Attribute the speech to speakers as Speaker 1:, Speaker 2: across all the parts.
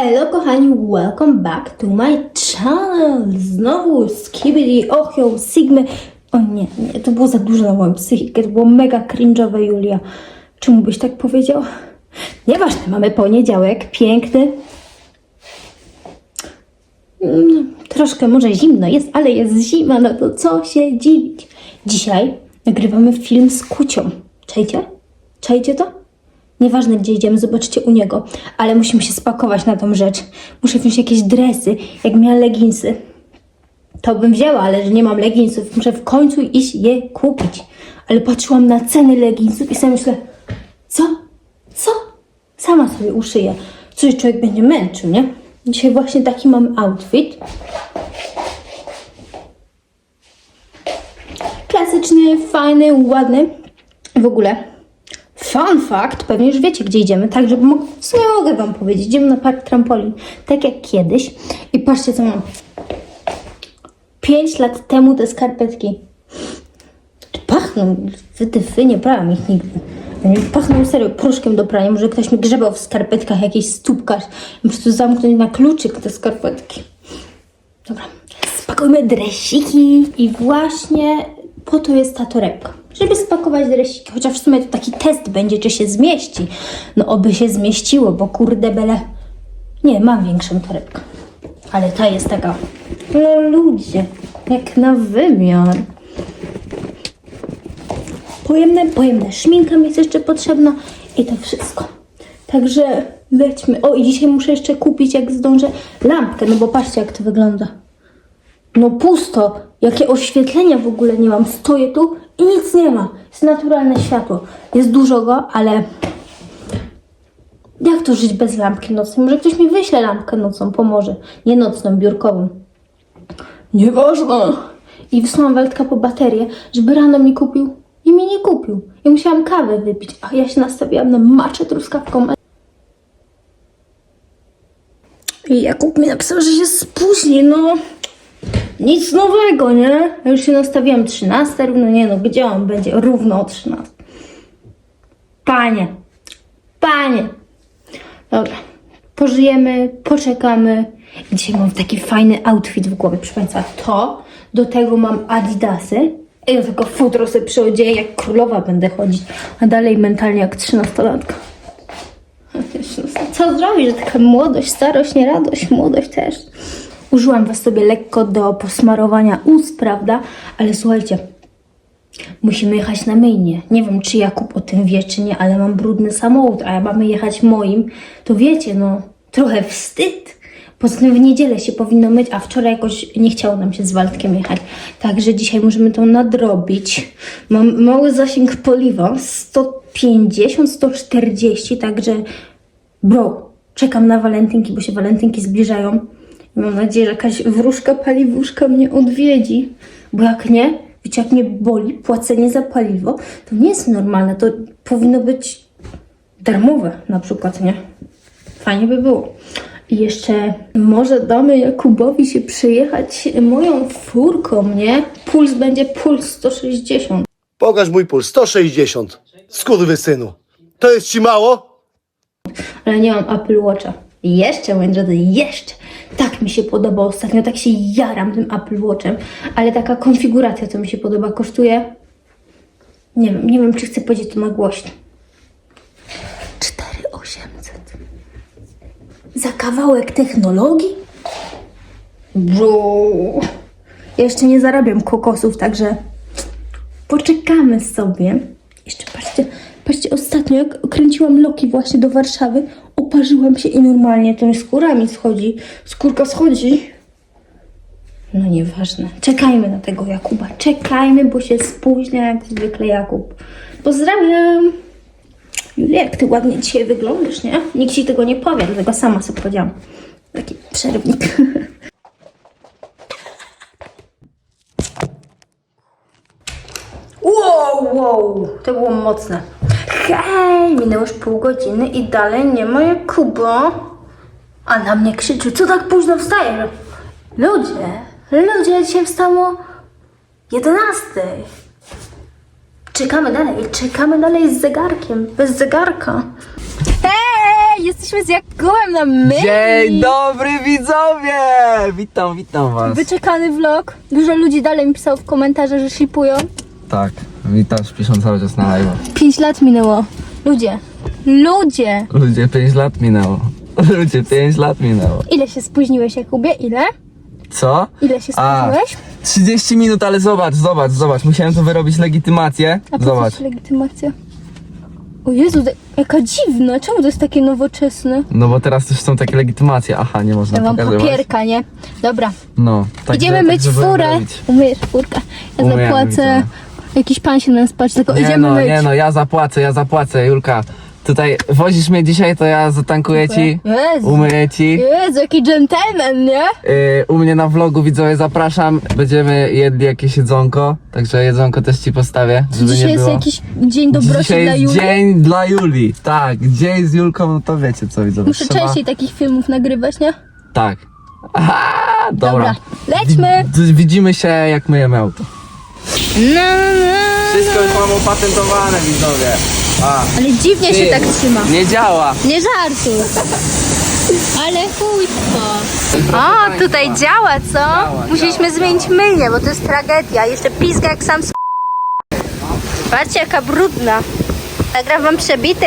Speaker 1: Hello kochani, welcome back to my channel. Znowu Skibidi, Ochio, Sigmy. O nie, nie, to było za dużo na moją psychikę, to było mega cringe'owe, Julia. Czemu byś tak powiedział? Nieważne, mamy poniedziałek, piękny. Mm, troszkę może zimno jest, ale jest zima, no to co się dziwić. Dzisiaj nagrywamy film z Kucią. Czajcie? Czajcie to? Nieważne gdzie idziemy, zobaczcie u niego, ale musimy się spakować na tą rzecz. Muszę wziąć jakieś dresy, jak miałam leginsy. To bym wzięła, ale że nie mam leginsów, muszę w końcu iść je kupić. Ale patrzyłam na ceny leginsów i sobie myślę, co? Co? Sama sobie uszyję. Coś człowiek będzie męczył, nie? Dzisiaj właśnie taki mam outfit. Klasyczny, fajny, ładny. W ogóle Fun fact, pewnie już wiecie, gdzie idziemy, tak żeby mógł, w sumie mogę wam powiedzieć, idziemy na park trampolin, tak jak kiedyś i patrzcie co mam. 5 lat temu te skarpetki pachną, wytyfy, nie prałam ich nigdy. Pachną serio proszkiem do prania, może ktoś mi grzebał w skarpetkach, jakiś stópkarz, po prostu zamknąć na kluczyk te skarpetki. Dobra, spakujmy dresiki i właśnie po to jest ta torebka, żeby spakować dresiki, chociaż w sumie to taki test będzie, czy się zmieści. No oby się zmieściło, bo kurde bele... Nie, mam większą torebkę, ale ta jest taka... No ludzie, jak na wymiar. Pojemne, pojemne. Szminka mi jest jeszcze potrzebna i to wszystko. Także lećmy. O, i dzisiaj muszę jeszcze kupić, jak zdążę, lampkę, no bo patrzcie, jak to wygląda. No pusto. Jakie oświetlenia w ogóle nie mam. Stoję tu i nic nie ma. Jest naturalne światło. Jest dużo go, ale jak to żyć bez lampki nocnej? Może ktoś mi wyśle lampkę nocą, pomoże. Nie nocną, biurkową. Nieważne. I wysłałam Waldka po baterię, żeby rano mi kupił i mi nie kupił. I musiałam kawę wypić, a ja się nastawiłam na maczę truskawką. I Jakub mi napisał, że się spóźni, no. Nic nowego, nie? Ja już się nastawiłam 13, równo nie no, gdzie on będzie? Równo o 13. Panie, panie. Dobra, pożyjemy, poczekamy. Dzisiaj mam taki fajny outfit w głowie, proszę Państwa. To, do tego mam adidasy. I do tego futro sobie przyodzieję, jak królowa będę chodzić. A dalej mentalnie jak trzynastolatka. Co zrobić, że taka młodość, starość, nie radość, młodość też. Użyłam was sobie lekko do posmarowania ust, prawda? Ale słuchajcie, musimy jechać na myjnie. Nie wiem, czy Jakub o tym wie, czy nie, ale mam brudny samochód, a mamy jechać moim. To wiecie, no, trochę wstyd. Poza tym w niedzielę się powinno myć, a wczoraj jakoś nie chciało nam się z Waldkiem jechać. Także dzisiaj możemy to nadrobić. Mam mały zasięg paliwa, 150-140, także bro, czekam na walentynki, bo się walentynki zbliżają. Mam nadzieję, że jakaś wróżka paliwuszka mnie odwiedzi, bo jak nie, wiecie, jak mnie boli płacenie za paliwo, to nie jest normalne, to powinno być darmowe na przykład, nie? Fajnie by było. I jeszcze może damy Jakubowi się przyjechać moją furką, nie? Puls będzie puls 160.
Speaker 2: Pokaż mój puls, 160. synu. To jest ci mało?
Speaker 1: ale nie mam Apple Watcha. Jeszcze, moi drodzy, jeszcze. Tak mi się podoba ostatnio, tak się jaram tym Apple Watchem, ale taka konfiguracja, co mi się podoba, kosztuje. Nie wiem, nie wiem, czy chcę powiedzieć to na głośno. 4800. Za kawałek technologii? Bro. Ja jeszcze nie zarabiam kokosów, także poczekamy sobie. Jeszcze patrzcie, patrzcie, ostatnio jak kręciłam Loki właśnie do Warszawy, oparzyłam się i normalnie tymi skórami schodzi. Skórka schodzi. No nieważne. Czekajmy na tego Jakuba. Czekajmy, bo się spóźnia jak zwykle Jakub. Pozdrawiam! Jak ty ładnie dzisiaj wyglądasz, nie? Nikt ci tego nie powie, dlatego sama sobie powiedziałam. Taki przerwnik. Wow, wow, to było mocne. Hej, minęło już pół godziny i dalej nie ma Jakuba. A na mnie krzyczy, co tak późno wstajesz? Ludzie, ludzie, dzisiaj wstało 11. Czekamy dalej, czekamy dalej z zegarkiem, bez zegarka. Hej, jesteśmy z Jakubem na myli.
Speaker 3: Dzień dobry widzowie! Witam, witam was.
Speaker 1: Wyczekany vlog. Dużo ludzi dalej mi pisało w komentarzach, że shipują.
Speaker 3: Tak, witam, piszą cały czas na live.
Speaker 1: 5 lat minęło. Ludzie. Ludzie.
Speaker 3: Ludzie, 5 lat minęło. Ludzie, 5 lat minęło.
Speaker 1: Ile się spóźniłeś, Jakubie? Ile?
Speaker 3: Co?
Speaker 1: Ile się
Speaker 3: A,
Speaker 1: spóźniłeś?
Speaker 3: 30 minut, ale zobacz, zobacz, zobacz. Musiałem tu wyrobić legitymację.
Speaker 1: A po
Speaker 3: Zobacz.
Speaker 1: co ci legitymacja? O Jezu, to- jaka dziwna. Czemu to jest takie nowoczesne?
Speaker 3: No bo teraz też są takie legitymacje. Aha, nie można
Speaker 1: Ja mam
Speaker 3: pokazywać.
Speaker 1: papierka, nie? Dobra.
Speaker 3: No. także-
Speaker 1: Idziemy myć
Speaker 3: także byłem
Speaker 1: furę.
Speaker 3: robić.
Speaker 1: Umyjesz furkę. Ja
Speaker 3: Umyjemy,
Speaker 1: zapłacę.
Speaker 3: widzowie.
Speaker 1: Jakiś pan się na nas patrzy, tylko
Speaker 3: Nie
Speaker 1: idziemy
Speaker 3: no,
Speaker 1: myć.
Speaker 3: nie no, ja zapłacę, ja zapłacę, Julka. Tutaj wozisz mnie dzisiaj, to ja zatankuję ci,
Speaker 1: Jezu.
Speaker 3: umyję ci.
Speaker 1: Jezu, jaki dżentelmen, nie?
Speaker 3: Yy, u mnie na vlogu widzowie zapraszam. Będziemy jedli jakieś jedzonko, także jedzonko też ci postawię, żeby
Speaker 1: Dzisiaj
Speaker 3: nie
Speaker 1: jest
Speaker 3: było.
Speaker 1: jakiś dzień dobroci
Speaker 3: Dzisiaj
Speaker 1: dla
Speaker 3: jest
Speaker 1: Julii.
Speaker 3: dzień dla Julii. Tak, dzień z Julką, no to wiecie co widzowie.
Speaker 1: Muszę częściej takich filmów nagrywać, nie?
Speaker 3: Tak. Aha, dobra.
Speaker 1: Dobra, lećmy.
Speaker 3: Wi- Widzimy się jak myjemy auto.
Speaker 1: No, no.
Speaker 3: Wszystko już mam opatentowane widzowie. A,
Speaker 1: Ale dziwnie się
Speaker 3: ty,
Speaker 1: tak trzyma.
Speaker 3: Nie działa.
Speaker 1: Nie żartuj. Ale chujstwo. O, tutaj działa, co? Musieliśmy zmienić myjnię, bo to jest tragedia. Jeszcze pizga jak sam s- Patrzcie, jaka brudna. Nagram wam przebity.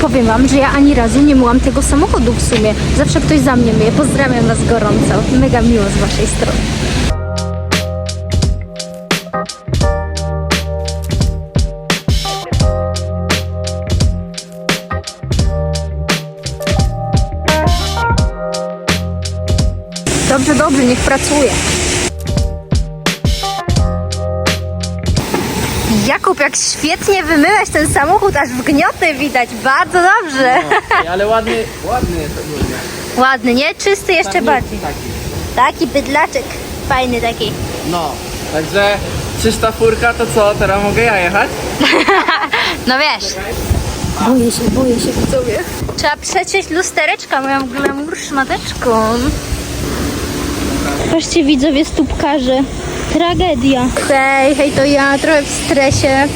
Speaker 1: Powiem wam, że ja ani razu nie myłam tego samochodu w sumie. Zawsze ktoś za mnie myje. Pozdrawiam was gorąco. Mega miło z waszej strony. Niech pracuje. Jakub, jak świetnie wymyłeś ten samochód, aż wgnioty widać. Bardzo dobrze.
Speaker 3: Ale ładny, ładny jest ogólnie.
Speaker 1: Ładny, nie? Czysty jeszcze bardziej.
Speaker 3: Taki.
Speaker 1: Taki bydlaczek. Fajny taki.
Speaker 3: No, także czysta furka, to co, teraz mogę ja jechać?
Speaker 1: No wiesz. Boję się, boję się widzowie. Trzeba przeciąć lustereczka, moją glamour szmateczką. Patrzcie widzowie stópkarze. Tragedia. Hej, hej, to ja trochę w stresie.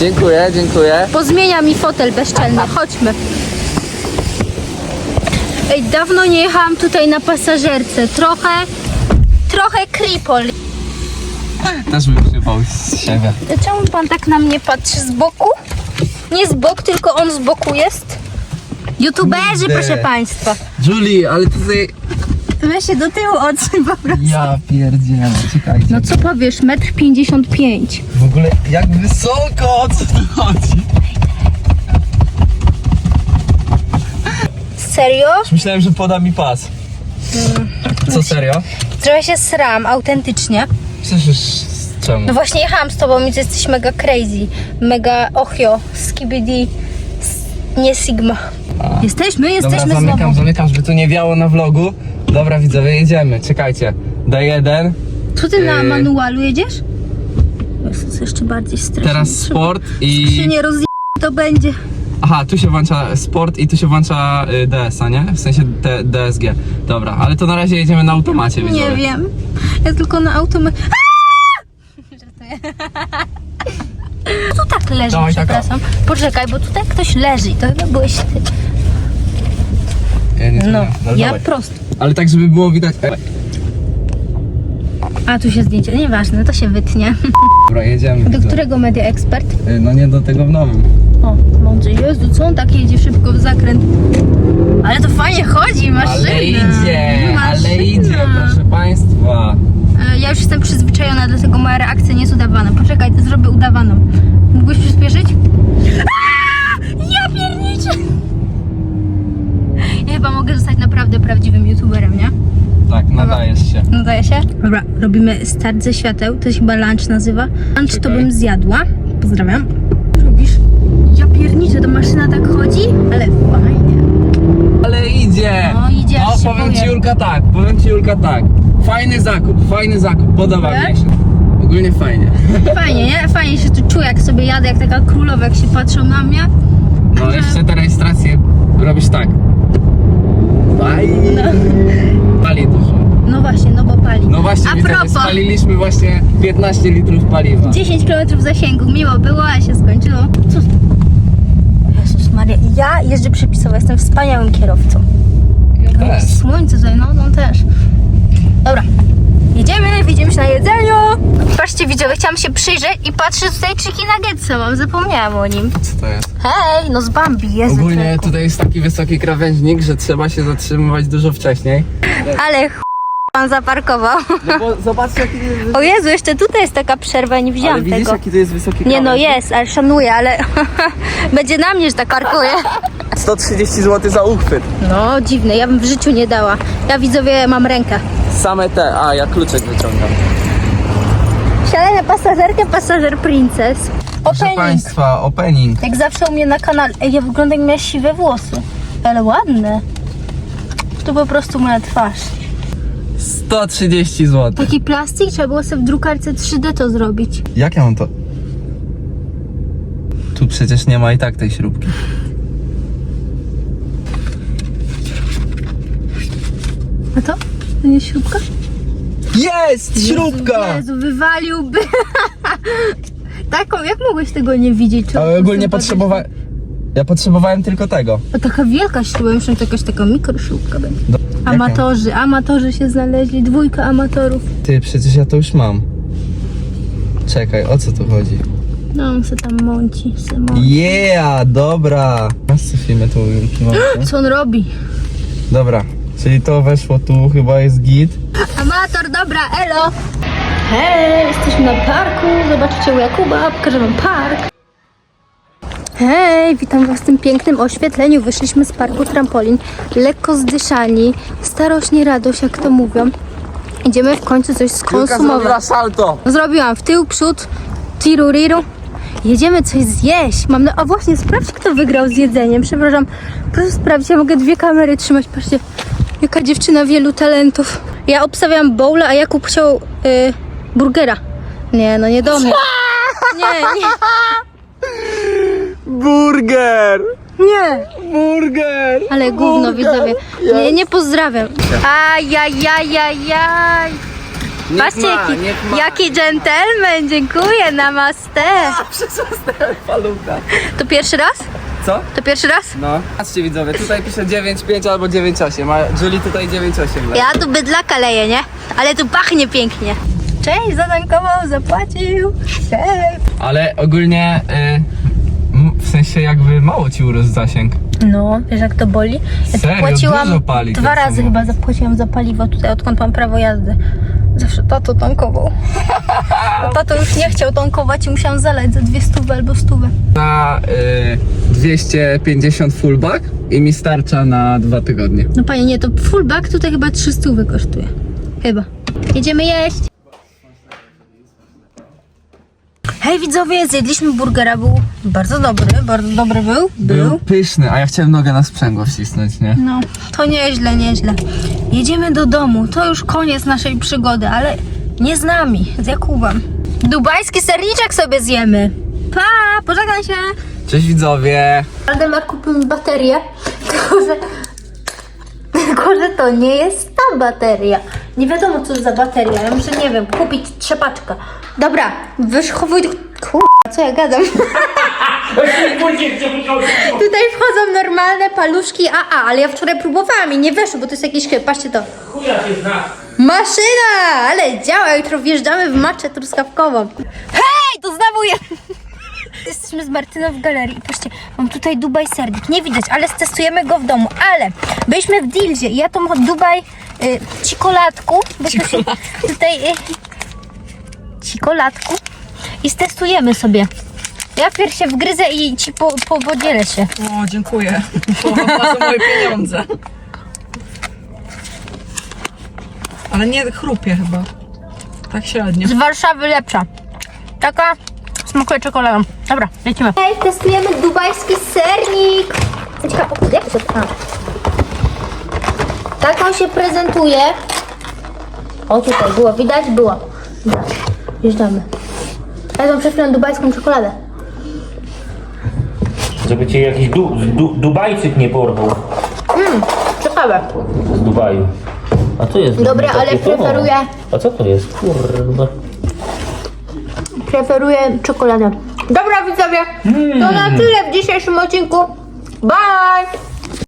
Speaker 3: Dziękuję, dziękuję.
Speaker 1: Pozmienia mi fotel bezczelny. Chodźmy. Ej, dawno nie jechałam tutaj na pasażerce. Trochę, trochę kripol.
Speaker 3: Też bym przypał z siebie.
Speaker 1: Czemu pan tak na mnie patrzy z boku? Nie z boku, tylko on z boku jest. YouTuberzy,
Speaker 3: Kurde.
Speaker 1: proszę państwa.
Speaker 3: Julie, ale tutaj...
Speaker 1: Weź się do tyłu odsuń po prostu.
Speaker 3: Ja pierdzielę, czekajcie.
Speaker 1: No co powiesz, metr 55.
Speaker 3: W ogóle jak wysoko, o co tu chodzi?
Speaker 1: Serio?
Speaker 3: Myślałem, że poda mi pas. Co serio?
Speaker 1: Trochę się sram, autentycznie.
Speaker 3: Przecież czemu?
Speaker 1: No właśnie jechałam z tobą i ty jesteś mega crazy. Mega ochio, skibidi, nie sigma. Jesteśmy, jesteśmy
Speaker 3: Dobra, zamykam,
Speaker 1: znowu.
Speaker 3: zamykam, żeby tu nie wiało na vlogu. Dobra widzowie, jedziemy, czekajcie. D1,
Speaker 1: Co ty na
Speaker 3: Yy.
Speaker 1: manualu jedziesz? Jest jeszcze bardziej stres.
Speaker 3: teraz sport
Speaker 1: I... Się nie rozje... to będzie.
Speaker 3: Aha, tu się włącza sport i tu się włącza y, DS-a, nie? W sensie DSG. Dobra, ale to na razie jedziemy na automacie, widzowie.
Speaker 1: Nie wiem. Ja tylko na automat. Tu tak leży,
Speaker 3: Dawaj, tak,
Speaker 1: przepraszam. Poczekaj, bo tutaj ktoś leży i to chyba byłeś ty.
Speaker 3: Ja nie
Speaker 1: No,
Speaker 3: zmieniam.
Speaker 1: ja
Speaker 3: dawaj.
Speaker 1: prosto.
Speaker 3: Ale tak, żeby było widać...
Speaker 1: A tu się zdjęcie, nieważne, to się wytnie.
Speaker 3: Dobra, jedziemy.
Speaker 1: Do którego media ekspert?
Speaker 3: Y, No nie do tego w nowym.
Speaker 1: O, mądrze. Jezu, co on tak jedzie szybko w zakręt? Ale to fajnie chodzi, maszyna.
Speaker 3: Ale idzie, ale
Speaker 1: Maszyna.
Speaker 3: idzie, proszę państwa.
Speaker 1: E, Ja już jestem przyzwyczajona, dlatego moja reakcja nie jest udawana. Poczekaj, zrobię udawaną. Mógłbyś przyspieszyć? Aaa! Chyba mogę zostać naprawdę prawdziwym youtuberem, nie?
Speaker 3: Tak, nadajesz się.
Speaker 1: Nadaje się? Dobra, robimy start ze świateł. To się chyba lunch nazywa. Lunch to
Speaker 3: Czekaj.
Speaker 1: bym zjadła. Pozdrawiam. Robisz? Ja pierniczę, to maszyna tak chodzi? Ale fajnie.
Speaker 3: Ale idzie!
Speaker 1: No, idzie,
Speaker 3: No,
Speaker 1: aż się
Speaker 3: powiem
Speaker 1: boję.
Speaker 3: ci Julka tak, powiem ci Julka tak. Fajny zakup, fajny zakup, podoba
Speaker 1: Tak?
Speaker 3: mi się. Ogólnie fajnie.
Speaker 1: Fajnie, nie? Fajnie się tu czuję, jak sobie jadę, jak taka królowa, jak się patrzą na mnie.
Speaker 3: No, jeszcze tę rejestrację robisz tak. Fajnie. Pali dużo.
Speaker 1: No właśnie, no bo pali.
Speaker 3: No właśnie.
Speaker 1: A
Speaker 3: widzowie,
Speaker 1: propos.
Speaker 3: spaliliśmy właśnie 15 litrów paliwa.
Speaker 1: 10 km zasięgu. Miło było, a się skończyło. Cóż. Jezus Maria, ja jeżdżę przepisowo, jestem wspaniałym kierowcą.
Speaker 3: Ja też.
Speaker 1: Słońce tutaj, no, no też. Dobra. Jedziemy, widzimy się na jedzeniu. Patrzcie widzowie, chciałam się przyjrzeć i patrzę tutaj chicken nuggetsa mam, zapomniałam o nim.
Speaker 3: Co to jest?
Speaker 1: Hej, no z Bambi, Jezu.
Speaker 3: Ogólnie tutaj jest taki wysoki krawężnik, że trzeba się zatrzymywać dużo wcześniej.
Speaker 1: Ale. Pan zaparkował.
Speaker 3: No bo zobaczcie jaki to jest
Speaker 1: O Jezu, jeszcze tutaj jest taka przerwa, nie widziałam
Speaker 3: Ale widzisz
Speaker 1: tego.
Speaker 3: jaki to jest wysoki
Speaker 1: Nie no jest, ale szanuję, ale będzie na mnie, że tak parkuje.
Speaker 3: 130 zł za uchwyt.
Speaker 1: No dziwne, ja bym w życiu nie dała. Ja widzowie mam rękę.
Speaker 3: Same te, a ja kluczek wyciągam.
Speaker 1: Siadaj na pasażerkę, pasażer princess.
Speaker 3: Proszę
Speaker 1: Opening.
Speaker 3: Państwa, opening.
Speaker 1: Jak zawsze u mnie na kanale. Ej, ja wyglądam jak miała siwe włosy. Ale ładne. To po prostu moja twarz.
Speaker 3: 130 zł.
Speaker 1: Taki plastik, trzeba było sobie w drukarce 3D to zrobić.
Speaker 3: Jak ja mam to? Tu przecież nie ma i tak tej śrubki.
Speaker 1: A to? To nie śrubka?
Speaker 3: Jest! Śrubka!
Speaker 1: Jezu, wywaliłby. Taką, jak mogłeś tego nie widzieć? Czy
Speaker 3: Ale ogólnie potrzebowałem... Ja potrzebowałem tylko tego.
Speaker 1: A taka wielka śruba, myślę, że to jakaś taka mikrośrubka będzie.
Speaker 3: Do...
Speaker 1: Amatorzy, amatorzy się znaleźli, dwójka amatorów.
Speaker 3: Ty, przecież ja to już mam. Czekaj, o co tu chodzi?
Speaker 1: No, on se tam mąci, se mąci.
Speaker 3: Yeah, dobra. Masz co filmy tu Julki
Speaker 1: Co on robi?
Speaker 3: Dobra, czyli to weszło tu, chyba jest git.
Speaker 1: Amator, dobra, elo! Hej, jesteśmy na parku, zobaczcie u Jakuba, pokażę wam park. Hej, witam was w tym pięknym oświetleniu. Wyszliśmy z parku trampolin, lekko zdyszani, starośnie radość, jak to mówią. Idziemy w końcu coś skonsumować.
Speaker 3: salto.
Speaker 1: Zrobiłam w tył, przód, tiruriru. Jedziemy coś zjeść. Mam na... A właśnie, sprawdź, kto wygrał z jedzeniem. Przepraszam, proszę sprawdzić, ja mogę dwie kamery trzymać. Patrzcie, jaka dziewczyna wielu talentów. Ja obstawiam bowla, a Jakub chciał y, burgera. Nie, no nie do mnie. Nie, nie,
Speaker 3: Burger!
Speaker 1: nie.
Speaker 3: Burger!
Speaker 1: Ale gówno, widzowie. Nie, nie pozdrawiam. Ajajajajaj. Patrzcie, jaki, jaki dżentelmen, dziękuję, namaste.
Speaker 3: Palucha.
Speaker 1: To pierwszy raz?
Speaker 3: Co?
Speaker 1: To pierwszy raz?
Speaker 3: No. Patrzcie widzowie, tutaj pisze 9,5 albo 9,8, a Julie tutaj 9,8 leży.
Speaker 1: Ja tu bydlaka leję, nie? Ale tu pachnie pięknie. Cześć, zatankował, zapłacił. Cześć.
Speaker 3: Ale ogólnie, y, sensie jakby mało ci urósł zasięg.
Speaker 1: No, wiesz jak to boli? Ja
Speaker 3: Serio?
Speaker 1: płaciłam
Speaker 3: Dużo pali
Speaker 1: dwa
Speaker 3: ten
Speaker 1: razy
Speaker 3: samochód.
Speaker 1: chyba zapłaciłam za paliwo tutaj, odkąd mam prawo jazdy. Zawsze tato tankował. A tato już nie chciał tankować i musiałam zalać za dwie stówy albo stówę.
Speaker 3: Na y, 250 fullback i mi starcza na dwa tygodnie.
Speaker 1: No panie, nie, to full bag tutaj chyba 300 kosztuje. Chyba. Jedziemy jeść. Hej widzowie, zjedliśmy burgera, był bardzo dobry, bardzo dobry był.
Speaker 3: Był pyszny, a ja chciałem nogę na sprzęgło wcisnąć, nie?
Speaker 1: No, to nieźle, nieźle. Jedziemy do domu, to już koniec naszej przygody, ale nie z nami, z Jakubem. Dubajski serniczek sobie zjemy. Pa, pożegnaj się.
Speaker 3: Cześć widzowie!
Speaker 1: Waldemar kupił mi baterię, tylko że, tylko że to nie jest ta bateria. Nie wiadomo co za bateria, ja muszę, nie wiem, kupić trzepaczkę. Dobra, wyszchowuj... Kurwa, co ja gadam? Tutaj wchodzą normalne paluszki AA, ale ja wczoraj próbowałam i nie weszło, bo to jest jakiś chyb. Patrzcie to. Maszyna! Ale działa, jutro wjeżdżamy w maczę truskawkową. Hej, to znowu je... Jesteśmy z Martyną w galerii. Patrzcie, mam tutaj Dubaj sernik. Nie widać, ale stestujemy go w domu. Ale byliśmy w Dilzie i ja tą Dubaj y, cikolatku, byśmy się tutaj y, cikolatku i stestujemy sobie. Ja pierw się wgryzę i ci po, po, podzielę się.
Speaker 4: O, dziękuję. Płacę moje pieniądze. Ale nie chrupie chyba. Tak średnio.
Speaker 1: Z Warszawy lepsza. Taka smakuje czekoladą. Dobra, lecimy. Hej, testujemy dubajski sernik. Ciekawe, jak to... A. Tak on się prezentuje. O, tutaj było, widać? Było. Dobra, wjeżdżamy. Ja mam przed chwilą dubajską czekoladę.
Speaker 5: Żeby cię jakiś du, du, Dubajczyk nie porwał
Speaker 1: Ciekawe.
Speaker 5: z Dubaju. A tu jest.
Speaker 1: Dobra,
Speaker 5: takie-
Speaker 1: ale preferuję,
Speaker 5: A co to jest? Kurde.
Speaker 1: preferuję czekoladę. Dobra widzowie, to na tyle w dzisiejszym odcinku. Bye!